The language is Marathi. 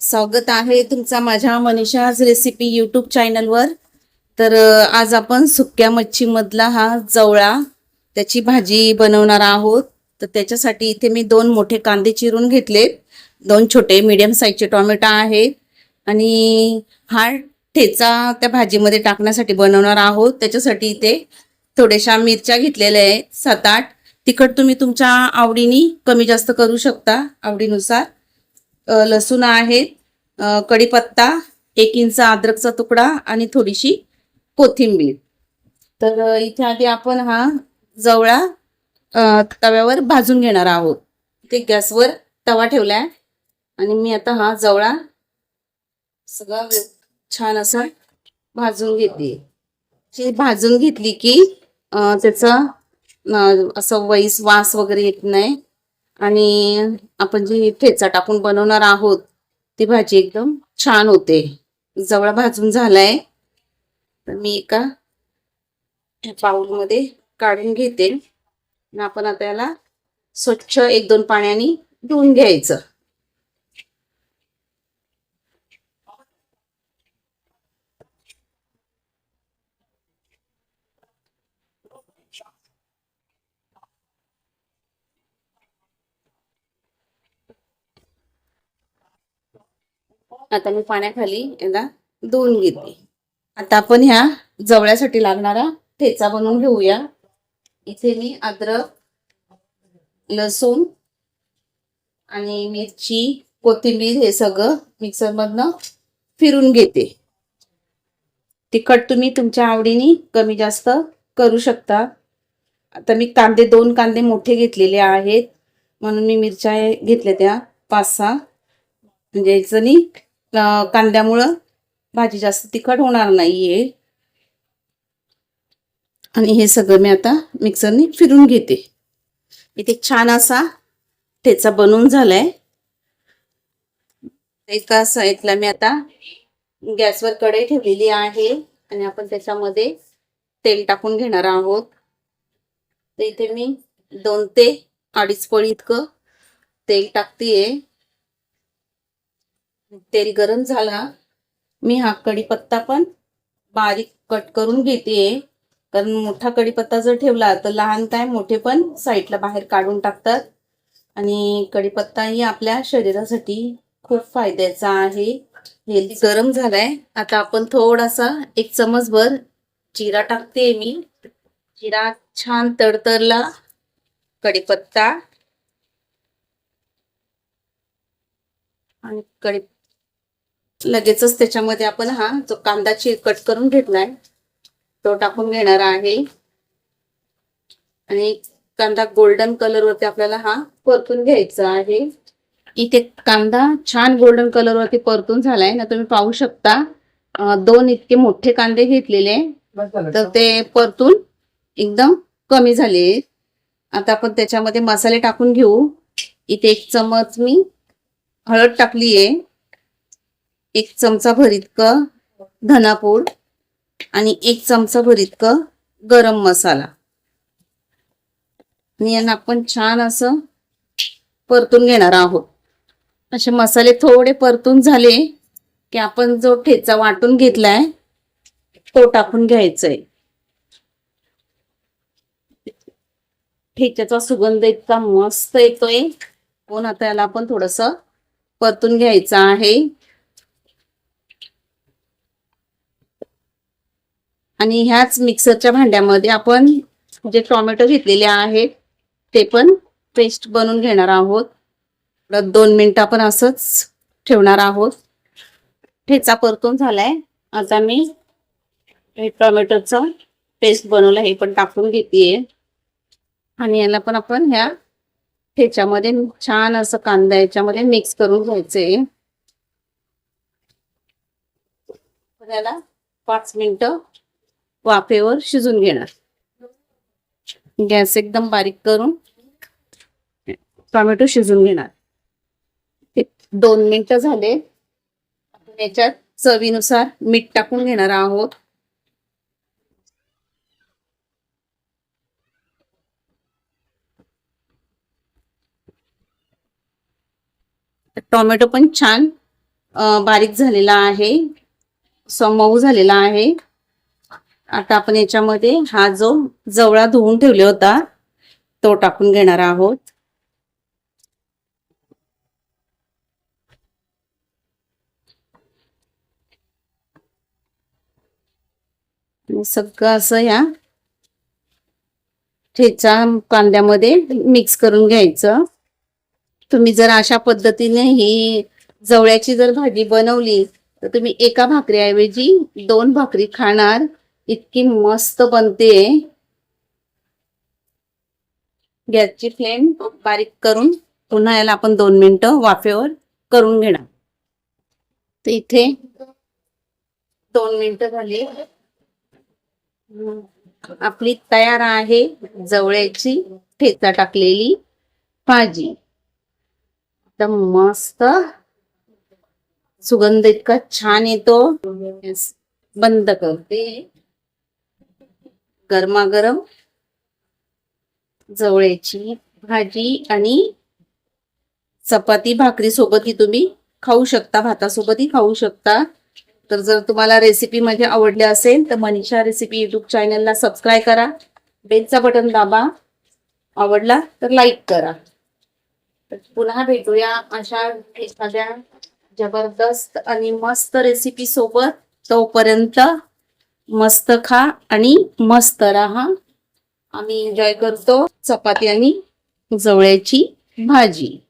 स्वागत आहे तुमचा माझ्या मनीषाज रेसिपी यूट्यूब चॅनलवर तर आज आपण सुक्या मच्छीमधला हा जवळा त्याची भाजी बनवणार आहोत. तर त्याच्यासाठी इथे मी दोन मोठे कांदे चिरून घेतले. दोन छोटे मीडियम साईजचे टोमॅटो आहेत आणि हा ठेचा त्या भाजीमध्ये टाकण्यासाठी बनवणार आहोत. त्याच्यासाठी इथे थोड्याशा मिरच्या घेतलेल्या आहेत सात आठ. तिखट तुम्ही तुमच्या आवडीने कमी जास्त करू शकता आवडीनुसार. लसूण आहेत कढीपत्ता एक इंच अद्रकचा तुकडा आणि थोडीशी कोथिंबीर. तर इथे आधी आपण हा जवळा तव्यावर भाजून घेणार आहोत. ते गॅसवर तवा ठेवलाय आणि मी आता हा जवळा सगळा छान असा भाजून घेते. ही भाजून घेतली की त्याचा असं वैस वास वगैरे येत नाही. आणि आपण जी ठेचा टाकून बनवणार आहोत ती भाजी एकदम छान होते. जवळ भाजून झालाय. तर मी एका पाऊलमध्ये काढून घेते. आणि आपण आता याला स्वच्छ एक दोन पाण्याने धुवून घ्यायचं. आता मी पाण्याखाली याला धुवून घेते. आता आपण ह्या जवळ्यासाठी लागणारा ठेचा बनवून घेऊया. इथे मी अद्रक लसूण आणि मिरची कोथिंबीर हे सगळं मिक्सर मधनं फिरून घेते. तिखट तुम्ही तुमच्या आवडीने कमी जास्त करू शकता. आता मी कांदे दोन कांदे मोठे घेतलेले आहेत. म्हणून मी मिरच्या घेतल्या त्या पाच सहा. म्हणजे याच्यानी कांद्यामुळं भाजी जास्त तिखट होणार नाहीये. आणि हे सगळं मी आता मिक्सरने फिरून घेते. इथे छान असा ठेचा बनवून झालाय. एका साईडला मी आता गॅसवर कढई ठेवलेली आहे आणि आपण त्याच्यामध्ये तेल टाकून घेणार आहोत. तर इथे मी दोन ते अडीच पळी इतकं तेल टाकतेय. तेल गरम झाला मी हा कढीपत्ता पण बारीक कट करून घेते. कारण मोठा कढीपत्ता जर ठेवला तर लहान काय मोठे पण साईडला बाहेर काढून टाकतात. आणि कढीपत्ता ही आपल्या शरीरासाठी खूप फायद्याचा आहे. हेल्दी गरम झालाय. आता आपण थोडासा एक चमचभर जिरा टाकते मी. जिरा छान तडतरला कढीपत्ता. आणि कढी लगेचच त्याच्यामध्ये आपण हा जो कांदा कट करून घेतलाय तो टाकून घेणार आहे. आणि कांदा गोल्डन कलर वरती आपल्याला हा परतून घ्यायचा आहे. इथे कांदा छान गोल्डन कलर वरती परतून झालाय. ना तुम्ही पाहू शकता दोन इतके मोठे कांदे घेतलेले. तर ते परतून एकदम कमी झाले. आता आपण त्याच्यामध्ये मसाले टाकून घेऊ. इथे एक चमच मी हळद टाकलीये. एक चमचा भर इतकं धनापूड आणि एक चमचा भर इतकं गरम मसाला. आणि यांना आपण छान असं परतून घेणार आहोत. असे मसाले थोडे परतून झाले की आपण जो ठेचा वाटून घेतलाय तो टाकून घ्यायचाय. ठेच्याचा सुगंध इतका मस्त येतोय. पण आता याला आपण थोडस परतून घ्यायचं आहे. आणि ह्याच मिक्सरच्या भांड्यामध्ये आपण जे टोमॅटो घेतलेले आहेत ते पण पेस्ट बनवून घेणार आहोत. परत दोन मिनिटं आपण असंच ठेवणार आहोत. ठेचा परतून झालाय. आता मी हे टोमॅटोचं पेस्ट बनवलं हे पण टाकून घेतेय. आणि याला पण आपण ह्या ठेच्यामध्ये छान असं कांदा याच्यामध्ये मिक्स करून घ्यायचंय. याला पाच मिनिटं वाफेवर शिजून घेणार. गॅस एकदम बारीक करून टोमॅटो शिजून घेणार. दोन मिनिटं झाले. आपण याच्यात चवीनुसार मीठ टाकून घेणार आहोत. टोमॅटो पण छान बारीक झालेला आहे. सो मऊ झालेला आहे. आता आपण याच्यामध्ये हा जो जवळा धुवून ठेवले होता तो टाकून घेणार आहोत. सगळं असं या ठेचा कांद्यामध्ये मिक्स करून घ्यायचं. तुम्ही जर अशा पद्धतीने ही जवळ्याची जर भाजी बनवली तर तुम्ही एका भाकरीऐवजी दोन भाकरी खाणार. इतकी मस्त बनते. गॅसची फ्लेम बारीक करून पुन्हा याला आपण दोन मिनिटं वाफेवर करून घेणार. तर इथे दोन मिनिटं झाली. आपली तयार आहे जवळ्याची ठेचा टाकलेली भाजी. एकदम मस्त सुगंध इतका छान येतो. बंद करते. गरमागरम जवळ्याची भाजी आणि चपाती भाकरी सोबतही तुम्ही खाऊ शकता भातासोबतही खाऊ शकता. तर जर तुम्हाला रेसिपी माझी आवडली असेल तर मनीषा रेसिपी युट्यूब चॅनलला सबस्क्राईब करा. बेलचा बटन दाबा. आवडला तर लाईक करा. तर पुन्हा भेटूया अशा एखाद्या जबरदस्त आणि मस्त रेसिपी सोबत. तोपर्यंत मस्त खा आणि मस्त राहा. आम्ही एन्जॉय करतो चपाती आणि जवळ्याची भाजी.